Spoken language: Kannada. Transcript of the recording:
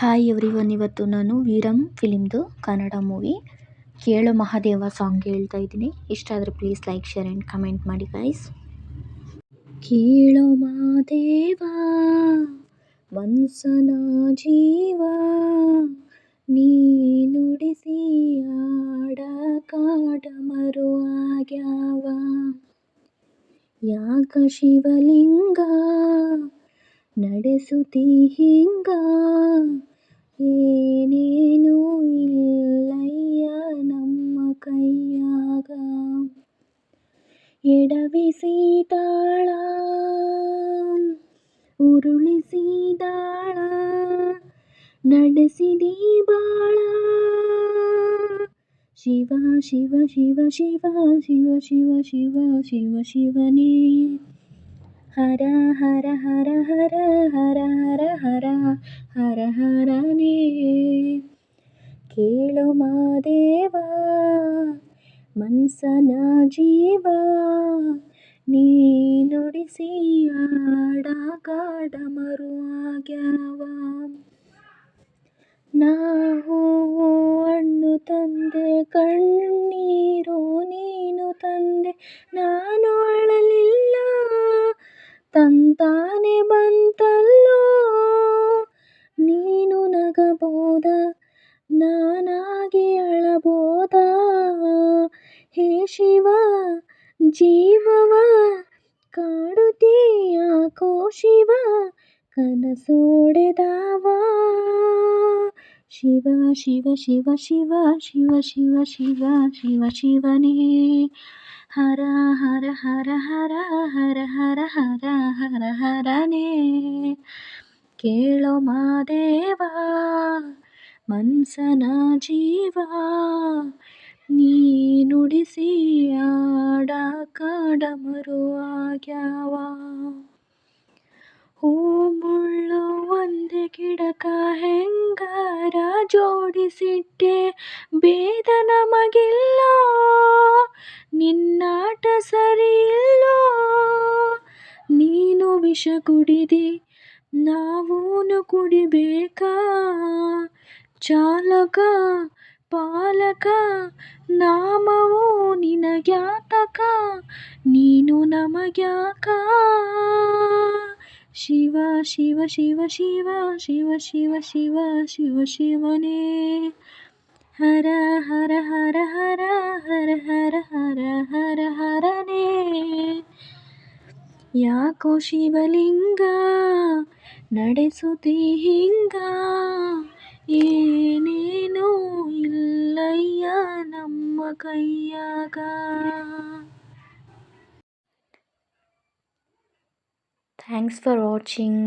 ಹಾಯ್ ಎವ್ರಿವನ್ ಇವತ್ತು ನಾನು ವೀರಂ ಫಿಲಿಮ್ದು ಕನ್ನಡ ಮೂವಿ ಕೇಳು ಮಹಾದೇವ ಸಾಂಗ್ ಹೇಳ್ತಾ ಇದ್ದೀನಿ. ಇಷ್ಟ ಆದರೆ please like share and comment ಮಾಡಿ ಗೈಸ್ ಕೇಳೋ ಮಹಾದೇವ, ಮನ್ಸನ ಜೀವ, ನೀ ಆಡ ಕಾಡ ಮರುವಾಗ್ಯಾವ ಯಾಕ ಶಿವಲಿಂಗ ನಡೆಸುತ್ತಿ ಹಿಂಗ ಏನೇನೂ ಇಲ್ಲಯ್ಯ ನಮ್ಮ ಕೈಯಾಗ. ಎಡವಿಸಿದಾಳ ಉರುಳಿಸಿದಾಳ ಉರುಳಿಸಿ ದಾಳ ನಡೆಸಿದಿ ಬಾಳ. ಶಿವ ಶಿವ ಶಿವ ಶಿವ ಶಿವ ಶಿವ ಶಿವ ಶಿವ, ಶಿವನೇ. ಹರ ಹರ ಹರ ಹರ ಹರ ಹರ ಹರ ಹರ ಹರನೇ. ಕೇಳು ಮಾದೇವ ಮನ್ಸನ ಜೀವ, ನೀ ನುಡಿಸಿ ಆಡ ಕಾಡ ಮರುವಾಗ್ಯಾವ ನಾವು ಹಣ್ಣು ತಂದೆ, ಕಣ್ಣೀರು ನೀನು ತಂದೆ ನಾನು ಬಂತಲ್ಲೋ? ನೀನು ನಗಬೋದ? ನಾನಾಗಿ ಅಳಬೋದ? ಹೇ ಶಿವ, ಜೀವವ ಕಾಡುತ್ತೀಯಾಕೋ ಶಿವ ಕನಸೋಡೆದಾವ ಶಿವ ಶಿವ ಶಿವ ಶಿವ ಶಿವ ಶಿವ ಶಿವ ಶಿವ, ಶಿವನೇ. ಹರ ಹರ ಹರ ಹರ ಹರ ಹರ ಹರ ಹರ ಹರನೇ. ಕೇಳೋ ಮಾದೇವ ಮನ್ಸನ ಜೀವ, ನೀ ನುಡಿಸಿ ಆಡ ಕಾಡ ಆಗ್ಯಾವ. ಹೂ ಮುಳ್ಳು ಒಂದೇ ಗಿಡಕ ಹೆಂಗಾರ ಜೋಡಿಸಿಟ್ಟೆ, ಬೇದ ನಮಗಿಲ್ಲ ನಿನ್ನಾಟ ಸರಿಯಿಲ್ಲೋ? ನೀನು ವಿಷ ಕುಡಿದಿ, ನಾವೂನು ಕುಡಿಬೇಕಾ? ಚಾಲಕ, ಪಾಲಕ, ನಾಮವೋ ನಿನಗ್ಯಾತಕ ನೀನು ನಮಗ್ಯಾಕ? ಶಿವ ಶಿವ ಶಿವ ಶಿವ ಶಿವ ಶಿವ ಶಿವ ಶಿವ, ಶಿವನೇ. ಹರ ಹರ ಹರ ಹರ. ಯಾಕೋ ಶಿವಲಿಂಗ ನಡೆಸುತ್ತಿ ಹಿಂಗ ಏನೇನೂ ಇಲ್ಲಯ್ಯ ನಮ್ಮ ಕೈಯಾಗ ಥ್ಯಾಂಕ್ಸ್ ಫಾರ್ ವಾಚಿಂಗ್